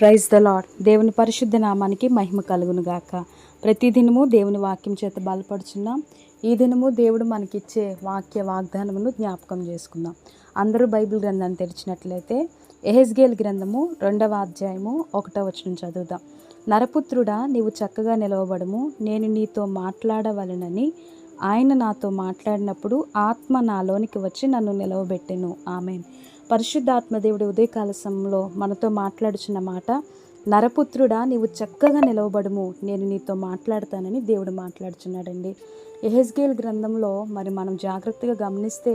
Praise the lord దేవుని పరిశుద్ధ నామానికి మహిమ కలుగును గాక ప్రతి దినము దేవుని వాక్యం చేత బలపడుచున్నాం. ఈ దినము దేవుడు మనకిచ్చే వాక్య వాగ్దానమును జ్ఞాపకం చేసుకుందాం. అందరూ బైబిల్ గ్రంథాన్ని తెరిచినట్లయితే ఎహెస్గేల్ గ్రంథము రెండవ అధ్యాయము ఒకటో వచనం చదువుదాం. నరపుత్రుడా నీవు చక్కగా నిలవబడము. నేను నీతో మాట్లాడవలనని ఆయన నాతో మాట్లాడినప్పుడు ఆత్మ నాలోనికి వచ్చి నన్ను నిలవబెట్టెను. ఆమెను. పరిశుద్ధాత్మ దేవుడి ఉదయకాల సమయంలో మనతో మాట్లాడుచున్న మాట నరపుత్రుడా నీవు చక్కగా నిలవబడము నేను నీతో మాట్లాడతానని దేవుడు మాట్లాడుచున్నాడండి. ఎహెస్గేల్ గ్రంథంలో మరి మనం జాగ్రత్తగా గమనిస్తే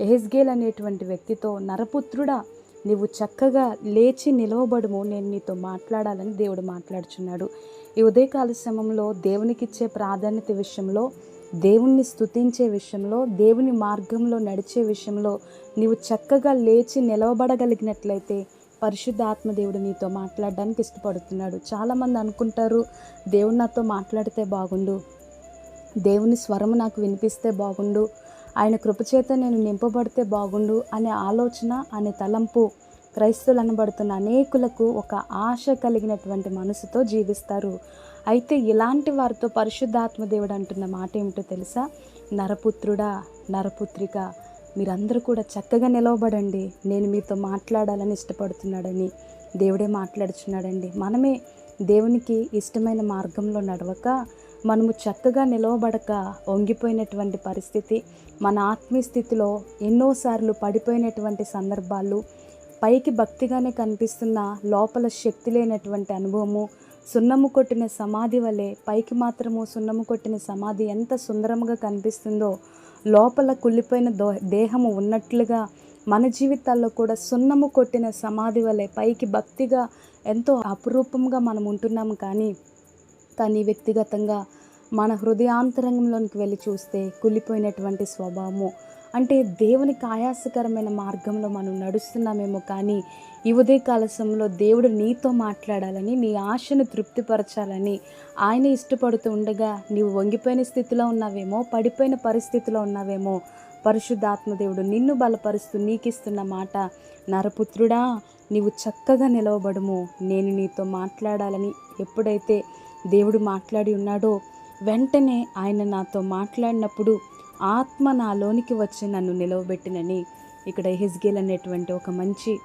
ఎహెస్గేల్ అనేటువంటి వ్యక్తితో నరపుత్రుడా నీవు చక్కగా లేచి నిలవబడము నేను నీతో మాట్లాడాలని దేవుడు మాట్లాడుచున్నాడు. ఈ ఉదయకాల సమయంలో దేవునికిచ్చే ప్రాధాన్యత విషయంలో దేవుణ్ణి స్తుతించే విషయంలో దేవుని మార్గంలో నడిచే విషయంలో నీవు చక్కగా లేచి నిలవబడగలిగినట్లయితే పరిశుద్ధాత్మ దేవుడు నీతో మాట్లాడడానికి ఇష్టపడుతున్నాడు. చాలామంది అనుకుంటారు దేవుడు నాతో మాట్లాడితే బాగుండు దేవుని స్వరము నాకు వినిపిస్తే బాగుండు ఆయన కృపచేత నేను నింపబడితే బాగుండు అనే ఆలోచన అనే తలంపు క్రైస్తవులు అనబడుతున్న అనేకులకు ఒక ఆశ కలిగినటువంటి మనసుతో జీవిస్తారు. అయితే ఇలాంటి వారితో పరిశుద్ధాత్మ దేవుడు అంటున్న మాట ఏమిటో తెలుసా? నరపుత్రుడా నరపుత్రిక మీరందరూ కూడా చక్కగా నిలవబడండి. నేను మీతో మాట్లాడాలని ఇష్టపడుతున్నాడని దేవుడే మాట్లాడుచున్నాడండి. మనమే దేవునికి ఇష్టమైన మార్గంలో నడవక మనము చక్కగా నిలవబడక వంగిపోయినటువంటి పరిస్థితి మన ఆత్మీయ స్థితిలో ఎన్నోసార్లు పడిపోయినటువంటి సందర్భాలు పైకి భక్తిగానే కనిపిస్తున్న లోపల శక్తి లేనటువంటి అనుభవము సున్నము కొట్టిన సమాధి వలె పైకి మాత్రము సున్నము కొట్టిన సమాధి ఎంత సుందరముగా కనిపిస్తుందో లోపల కుళ్ళిపోయిన దో దేహము ఉన్నట్లుగా మన జీవితాల్లో కూడా సున్నము కొట్టిన సమాధి వలె పైకి భక్తిగా ఎంతో అపురూపంగా మనం ఉంటున్నాము కానీ కానీ వ్యక్తిగతంగా మన హృదయాంతరంగంలోనికి వెళ్ళి చూస్తే కుళ్ళిపోయినటువంటి స్వభావము అంటే దేవునికి ఆయాసకరమైన మార్గంలో మనం నడుస్తున్నామేమో కానీ ఈ ఉదయకాల సమయంలో దేవుడు నీతో మాట్లాడాలని నీ ఆశను తృప్తిపరచాలని ఆయన ఇష్టపడుతూ ఉండగా నీవు వంగిపోయిన స్థితిలో ఉన్నావేమో పడిపోయిన పరిస్థితిలో ఉన్నావేమో పరిశుద్ధాత్మదేవుడు నిన్ను బలపరుస్తూ నీకిస్తున్న మాట నరపుత్రుడా నీవు చక్కగా నిలవబడము. నేను నీతో మాట్లాడాలని ఎప్పుడైతే దేవుడు మాట్లాడి ఉన్నాడో వెంటనే ఆయన నాతో మాట్లాడినప్పుడు ఆత్మ నాలోనికి వచ్చి నన్ను నిలవబెట్టినని ఇక్కడ హిజ్గేల్ అనేటువంటి ఒక మంచి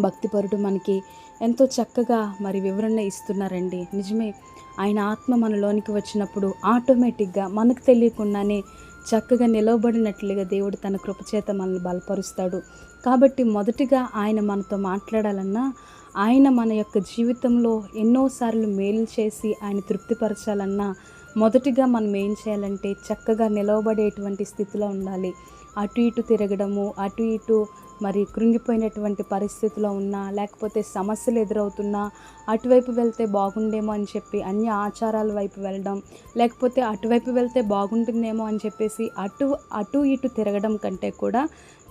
భక్తిపరుడు మనకి ఎంతో చక్కగా మరి వివరణ ఇస్తున్నారండి. నిజమే ఆయన ఆత్మ మనలోనికి వచ్చినప్పుడు ఆటోమేటిక్గా మనకు తెలియకుండానే చక్కగా నిలవబడినట్లుగా దేవుడు తన కృపచేత మనల్ని బలపరుస్తాడు. కాబట్టి మొదటిగా ఆయన మనతో మాట్లాడాలన్నా ఆయన మన యొక్క జీవితంలో ఎన్నోసార్లు మేలు చేసి ఆయన తృప్తిపరచాలన్నా మొదటిగా మనం ఏం చేయాలంటే చక్కగా నిలవబడేటువంటి స్థితిలో ఉండాలి. అటు ఇటు తిరగడము అటు ఇటు మరి కృంగిపోయినటువంటి పరిస్థితిలో ఉన్నా లేకపోతే సమస్యలు ఎదురవుతున్నా అటువైపు వెళ్తే బాగుండేమో అని చెప్పి అన్ని ఆచారాల వైపు వెళ్ళడం లేకపోతే అటువైపు వెళ్తే బాగుంటుందేమో అని చెప్పేసి అటు అటు ఇటు తిరగడం కంటే కూడా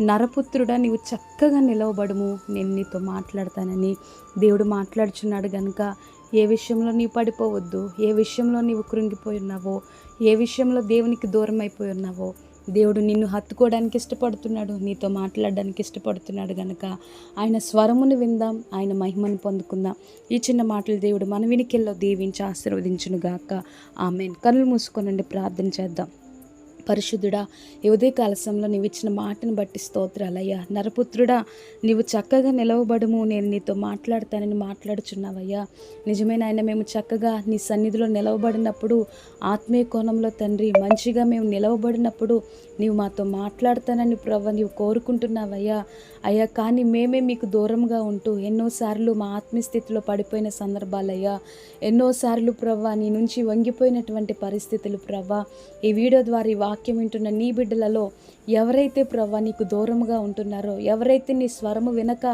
నరపుత్రుడా నీవు చక్కగా నిలవబడము నేను నీతో మాట్లాడతానని దేవుడు మాట్లాడుచున్నాడు కనుక ఏ విషయంలో నీవు పడిపోవద్దు ఏ విషయంలో నీవు కృంగిపోయి ఉన్నావో ఏ విషయంలో దేవునికి దూరం అయిపోయి ఉన్నావో దేవుడు నిన్ను హత్తుకోవడానికి ఇష్టపడుతున్నాడు నీతో మాట్లాడడానికి ఇష్టపడుతున్నాడు కనుక ఆయన స్వరమును విందాం ఆయన మహిమను పొందుకుందాం. ఈ చిన్న మాటలు దేవుడు మన వినికిల్లో దీవించి ఆశీర్వదించునుగాక. ఆమెన్. కళ్ళు మూసుకొనండి ప్రార్థన చేద్దాం. పరిశుద్ధుడా ఈ ఉదయకాల సమయంలో నీవు ఇచ్చిన మాటను బట్టి స్తోత్రాలయ్యా. నరపుత్రుడా నీవు చక్కగా నిలవబడము నేను నీతో మాట్లాడతానని మాట్లాడుచున్నావయ్యా. నిజమైన ఆయన మేము చక్కగా నీ సన్నిధిలో నిలవబడినప్పుడు ఆత్మీయ కోణంలో తండ్రి మంచిగా మేము నిలవబడినప్పుడు నీవు మాతో మాట్లాడతానని ప్రవ్వ నీవు కోరుకుంటున్నావయ్యా. అయ్యా కానీ మేమే మీకు దూరంగా ఉంటూ ఎన్నోసార్లు మా ఆత్మీయస్థితిలో పడిపోయిన సందర్భాలయ్యా. ఎన్నోసార్లు ప్రవ్వ నీ నుంచి వంగిపోయినటువంటి పరిస్థితులు ప్రవ్వ. ఈ వీడియో ద్వారా వాక్యం వింటున్న నీ బిడ్డలలో ఎవరైతే ప్రవ్వా నీకు దూరముగా ఉంటున్నారో ఎవరైతే నీ స్వరము వినక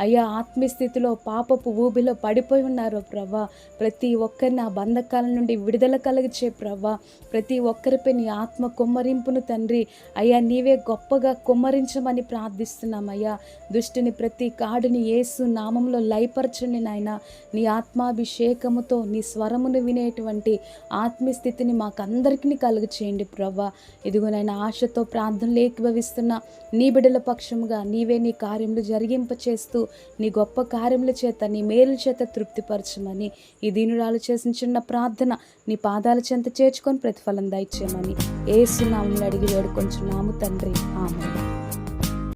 అయ్యా ఆత్మీయస్థితిలో పాపపు ఊబిలో పడిపోయి ఉన్నారో ప్రవ్వా ప్రతి ఒక్కరిని ఆ బంధకాల నుండి విడుదల కలిగించే ప్రవ్వా ప్రతి ఒక్కరిపై నీ ఆత్మ కుమ్మరింపును తండ్రి అయ్యా నీవే గొప్పగా కుమ్మరించమని ప్రార్థిస్తున్నామయ్యా దుష్టిని ప్రతి కాడుని ఏసు నామంలో లయపరచండి నాయన. నీ ఆత్మాభిషేకముతో నీ స్వరమును వినేటువంటి ఆత్మస్థితిని మాకందరికీ కలుగు చేయండి ప్రవ్వా ఇదిగో నాయన ఆశతో ప్రార్థనలు ప్రార్థనలు ఏకీభవిస్తున్న నీ బిడ్డల పక్షముగా నీవే నీ కార్యములు జరిగింప చేస్తూ నీ గొప్ప కార్యముల చేత నీ మేలు చేత తృప్తిపరచమని ఈ దీనురాలు చేసిన చిన్న ప్రార్థన నీ పాదాల చెంత చేర్చుకొని ప్రతిఫలం దయచేయమని సునామని అడిగి వేడుకొంచున్నాము తండ్రి. ఆమె